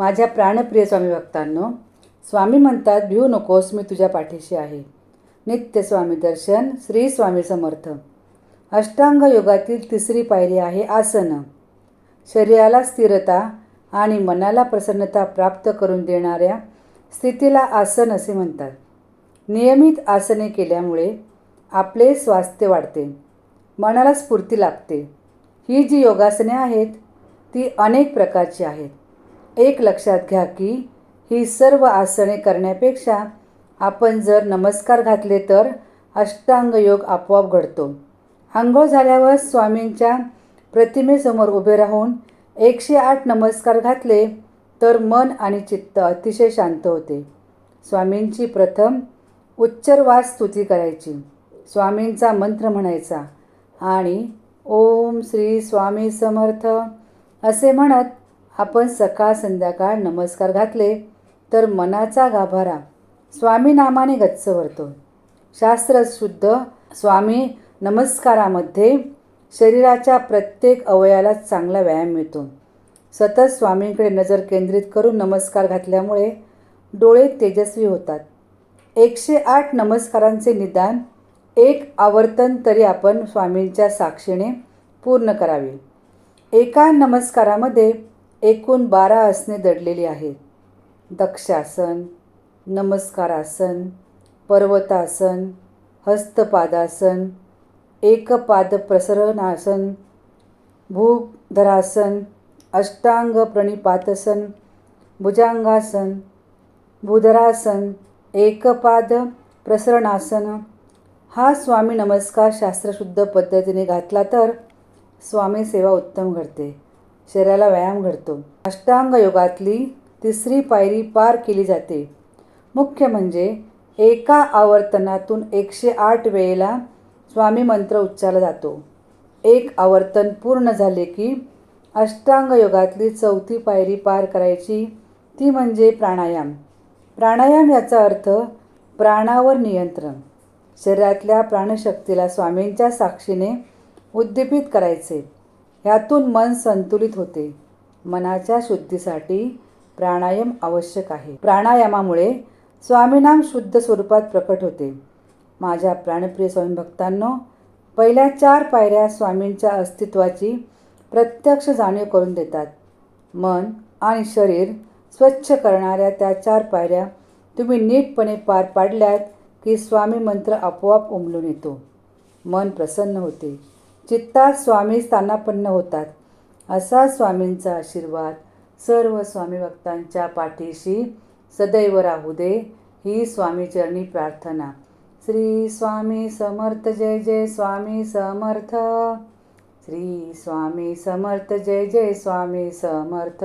माझ्या प्राणप्रिय स्वामी भक्तांनो स्वामी म्हणतात भिऊ नकोस मी तुझ्या पाठीशी आहे. नित्य स्वामी दर्शन श्री स्वामी समर्थ. अष्टांग योगातील तिसरी पायरी आहे आसनं. शरीराला स्थिरता आणि मनाला प्रसन्नता प्राप्त करून देणाऱ्या स्थितीला आसन असे म्हणतात. नियमित आसने केल्यामुळे आपले स्वास्थ्य वाढते मनाला स्फूर्ती लाभते. ही जी योगासने आहेत ती अनेक प्रकारची आहेत. एक लक्षात घ्या की ही सर्व आसने करण्यापेक्षा आपण जर नमस्कार घातले तर अष्टांग योग आपोआप घडतो. आंघोळ झाल्यावर स्वामींच्या प्रतिमेसमोर उभे राहून एकशे आठ नमस्कार घातले तर मन आणि चित्त अतिशय शांत होते. स्वामींची प्रथम उच्चरवास स्तुती करायची. स्वामींचा मंत्र म्हणायचा आणि ओम श्री स्वामी समर्थ असे म्हणत आपण सकाळ संध्याकाळ नमस्कार घातले तर मनाचा गाभारा स्वामीनामाने गच्च भरतो शास्त्रशुद्ध स्वामी नमस्कारामध्ये शरीराच्या प्रत्येक अवयाला चांगला व्यायाम मिळतो. सतत स्वामींकडे नजर केंद्रित करून नमस्कार घातल्यामुळे डोळे तेजस्वी होतात. एकशे आठ नमस्कारांचे निदान एक आवर्तन तरी आपण स्वामींच्या साक्षीने पूर्ण करावे. एका नमस्कारामध्ये एकूण बारा आसने दडलेली आहेत. दक्षासन नमस्कारासन पर्वतासन हस्तपादासन एकपाद प्रसरणासन भूधरासन अष्टांग प्रणिपातसन भुजांगासन भूधरासन एकपाद प्रसरणासन. हा स्वामी नमस्कार शास्त्रशुद्ध पद्धतीने घातला तर स्वामी सेवा उत्तम घडते. शरीराला व्यायाम घडतो. अष्टांग योगातली तिसरी पायरी पार केली जाते. मुख्य म्हणजे एका आवर्तनातून एकशे आठ वेळेला स्वामी मंत्र उच्चारला जातो. एक आवर्तन पूर्ण झाले की अष्टांग योगातली चौथी पायरी पार करायची ती म्हणजे प्राणायाम. प्राणायाम याचा अर्थ प्राणावर नियंत्रण. शरीरातल्या प्राणशक्तीला स्वामींच्या साक्षीने उद्दीपित करायचे. ह्यातून मन संतुलित होते. मनाच्या शुद्धीसाठी प्राणायाम आवश्यक आहे. प्राणायामामुळे स्वामीनाम शुद्ध स्वरूपात प्रकट होते. माझ्या प्राणप्रिय स्वामी भक्तांनो पहिल्या चार पायऱ्या स्वामींच्या अस्तित्वाची प्रत्यक्ष जाणीव करून देतात. मन आणि शरीर स्वच्छ करणाऱ्या त्या चार पायऱ्या तुम्ही नीटपणे पार पाडल्यात की स्वामी मंत्र आपोआप उमलून येतो. मन प्रसन्न होते. चित्तात स्वामी स्थानापन्न होतात. असा स्वामींचा आशीर्वाद सर्व स्वामी भक्तांच्या पाठीशी सदैव राहू दे ही स्वामीचरणी प्रार्थना. श्री स्वामी समर्थ जय जय स्वामी समर्थ. श्री स्वामी समर्थ जय जय स्वामी समर्थ.